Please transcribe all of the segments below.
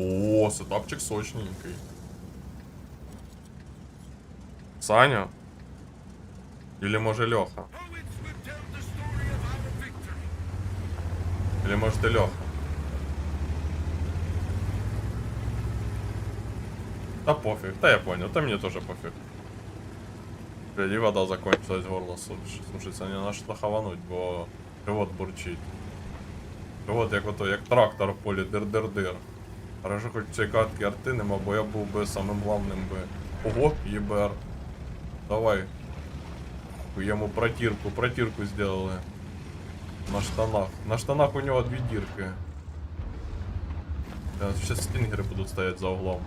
О, сетапчик сочненький. Саня? Или може Леха? Или може ти Леха? Та пофиг, та я понял, та мне тоже пофиг. Блядь, и вода закончилась, горло сушить. Слушайте, не на що хавануть, бо живот бурчить. Живот як ото, як трактор в полі дир-дир-дир. Хорошо, хоч цієї катки арти нема, бо я був би самим главним би. Ого, ЄБР. Давай. Йому протірку, протірку сделали. На штанах. На штанах у нього дві дірки. Сейчас стінгери будуть стоять за углом.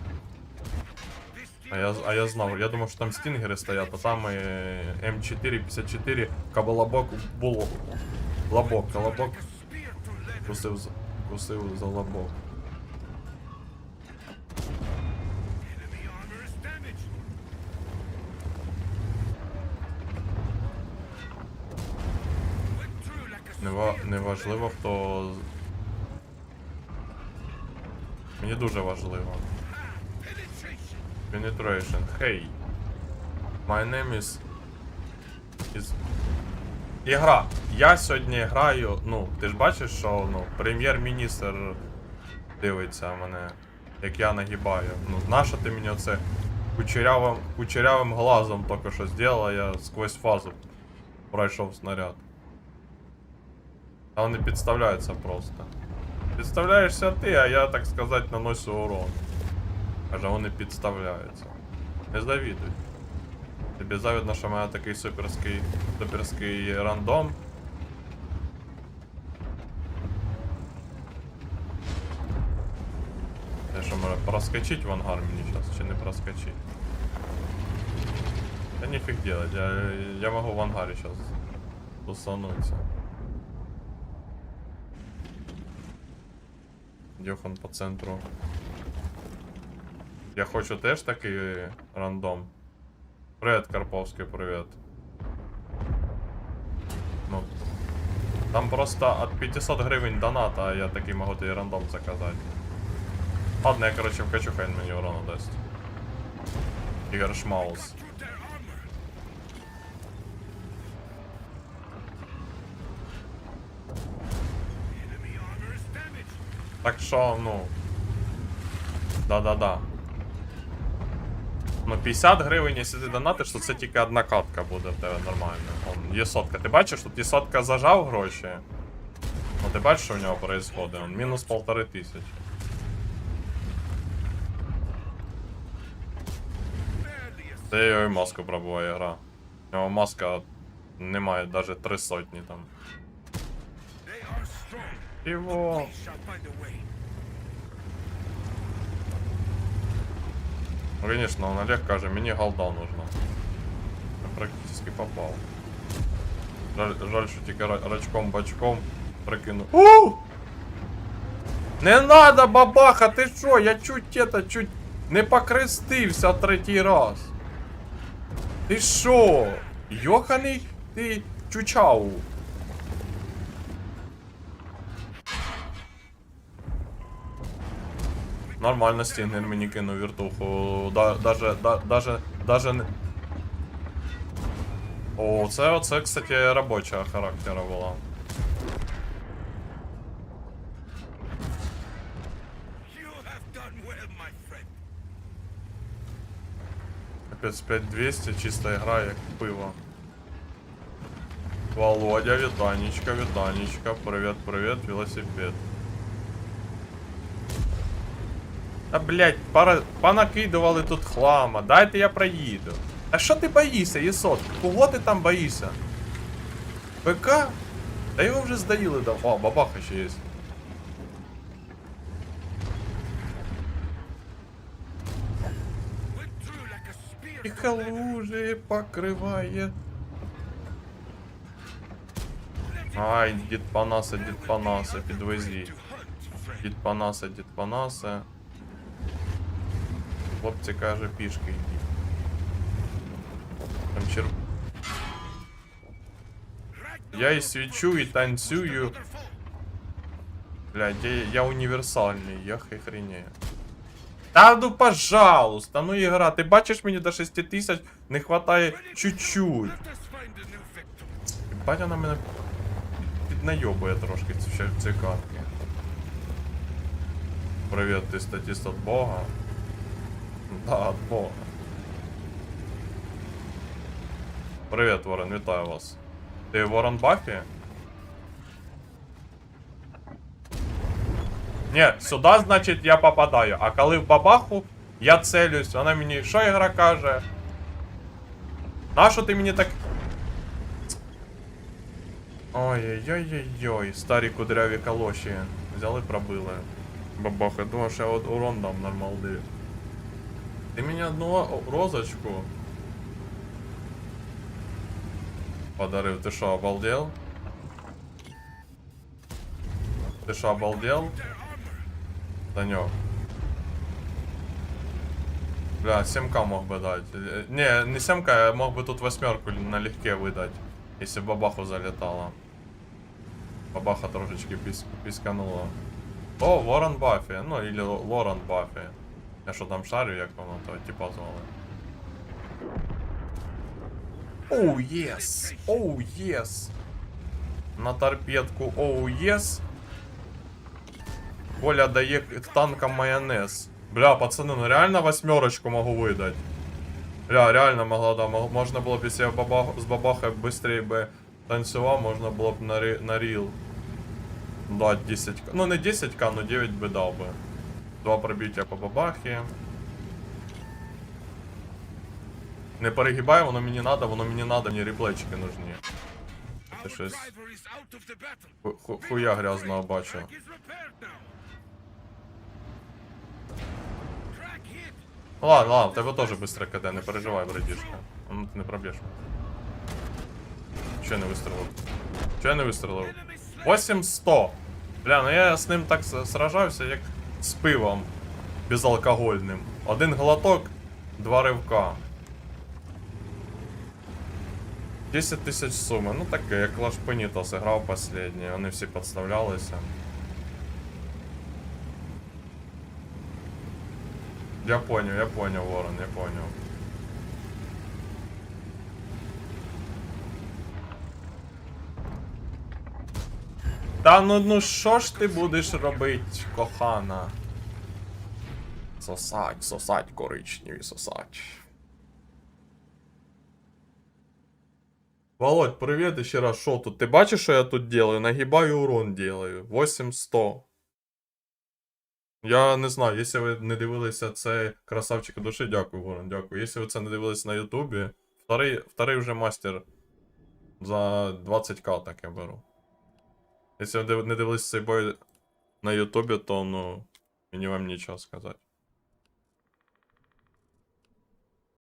А я, а я знав, я думав, що там стінгери стоять, а там і М454 кабалабок було. Лабок, колобок кусив, за- лабок. Нева, неважливо, хто. Мені дуже важливо. Penetration. Hey. My name is. is... Ігра. Я сьогодні граю. Ну, ти ж бачиш, що ну, прем'єр-міністр дивиться мене, як я нагибаю. Ну, нащо ти мені оце кучерявим, кучерявим глазом тільки що зробила, я сквозь фазу пройшов снаряд. А вони підставляються просто. Підставляєшся ти, а я, так сказати, наношу урон. Каже, вони підставляються. Не завідуй. Тобі завідно, що в мене такий суперський, суперський рандом. Те, що може проскочить в ангар мені зараз, чи не проскочить. Та ніфіг делать, я, я можу в ангарі зараз тусануться. Йохан по центру. Я хочу теж такий рандом. Привет, Карповський, привет. Ну. Там просто от 500 гривень доната, а я такий можу тобі рандом заказати. Ладно, я короче вкачу, хай мені урону дасть. Ігор Шмаус. Так що, ну. Да-да-да. Ну, 50 гривень, якщо ти донатиш, то це тільки одна катка буде в тебе нормально. Он, є сотка. Ти бачиш, тут є сотка зажав гроші. Ну ти бачиш, що в нього происходит? Он мінус полтори тисячі. Це його і маску пробуває гра. У нього маска немає навіть три сотні там. Його. Ну, конечно, он Олег каже, мені голда нужна. Я практически попал. Жаль, жаль що тільки рачком-бачком прикинув. У! Не надо, бабаха, ти що? Я чуть это, чуть не покрестився третій раз. Ти що? Йоханий ти чучау. Нормально Стінгер мені кинув віртуху. Да, даже, да, даже, даже. О, це, оце, кстати, робоча характера була. You have done well, my friend. Капець 5200, чиста гра, як пиво. Володя, вітанечка, вітанечка, привіт, привіт, велосипед. Та блять, пара... понакидували тут хлама, дайте я проїду. А що ти боїшся, Єсот? Кого ти там боїшся? ПК? Та його вже здаїли дав. О, бабаха ще є. І лужі покриває. Ай, дід Панаса, дід Панаса, підвезіть. Дід Панаса, дід Панаса. Хлопці каже, пішки йдіть. Там чер... Я і свічу, і танцюю. Блядь, я, я універсальний, я хренею. Та ну пожалуйста, ну ігра, ти бачиш мені до 6 тисяч не хватає чуть-чуть. Батя на мене піднайобує трошки ще ці картки. Привіт, ти статіст від Бога. Бабо. Привет, Ворон, Витаю вас. Ты Ворон Баффі? Не, сюда, значит, я попадаю. А коли в бабаху, я целюсь. Вона мені що ігра каже? что ты мне так. Ой-ой-ой-ой-ой, старі кудряві калоші. Взяли пробили. Бабаха, думаю, я вот урон дам нормал ты меня одну розочку подарил. Ты что, обалдел? Ты что, обалдел? Данек. Бля, 7к мог бы дать. Э, не, не 7к, я а мог бы тут восьмерку налегке выдать. Если бабаху залетала. Бабаха трошечки пис писканула. О, Лорен Баффи. Ну, или Лорен Баффи. Я що там шарю, як воно то типа звали. Оу, єс! Оу, єс! На торпедку, оу, єс! Коля дає к- танкам майонез. Бля, пацаны, ну реально восьмерочку могу выдать. Бля, реально могла, да. мог- Можно было бы, если я бабах, с бабахой быстрее бы танцевал, можно было бы на, ри- на рил дать 10к. Ну, не 10к, но 9 бы дал бы. Два пробиття по бабахі. Не перегибай, воно мені надо, воно мені надо, мені реплейчики нужні. Our щось- Хуя грязного бачу. Ладно, ладно, в тебе теж быстро КД, не переживай, братішка. Ну ти не проб'єш. Чого я не вистрелив? Чого я не вистрелив? Enemy slain. 8100. Бля, ну я з ним так сражався, як з пивом безалкогольним. Один глоток, два ривка. 10 тисяч суми. Ну таке, як Лаш Пенітос грав останній, вони всі підставлялися. Я понял, я понял, Ворон, я понял. Та ну ну що ж ти будеш робить, кохана? Сосать, сосать, коричневі, сосать. Володь, привіт ще раз, що тут? Ти бачиш, що я тут делаю? Нагибаю урон делаю. 8100. Я не знаю, якщо ви не дивилися це красавчика душі, дякую, Ворон, дякую. Якщо ви це не дивилися на Ютубі, вторий, вторий вже мастер за 20к так я беру. Якщо ви не дивилися цей бой на Ютубі, то ну, мені вам нічого сказати.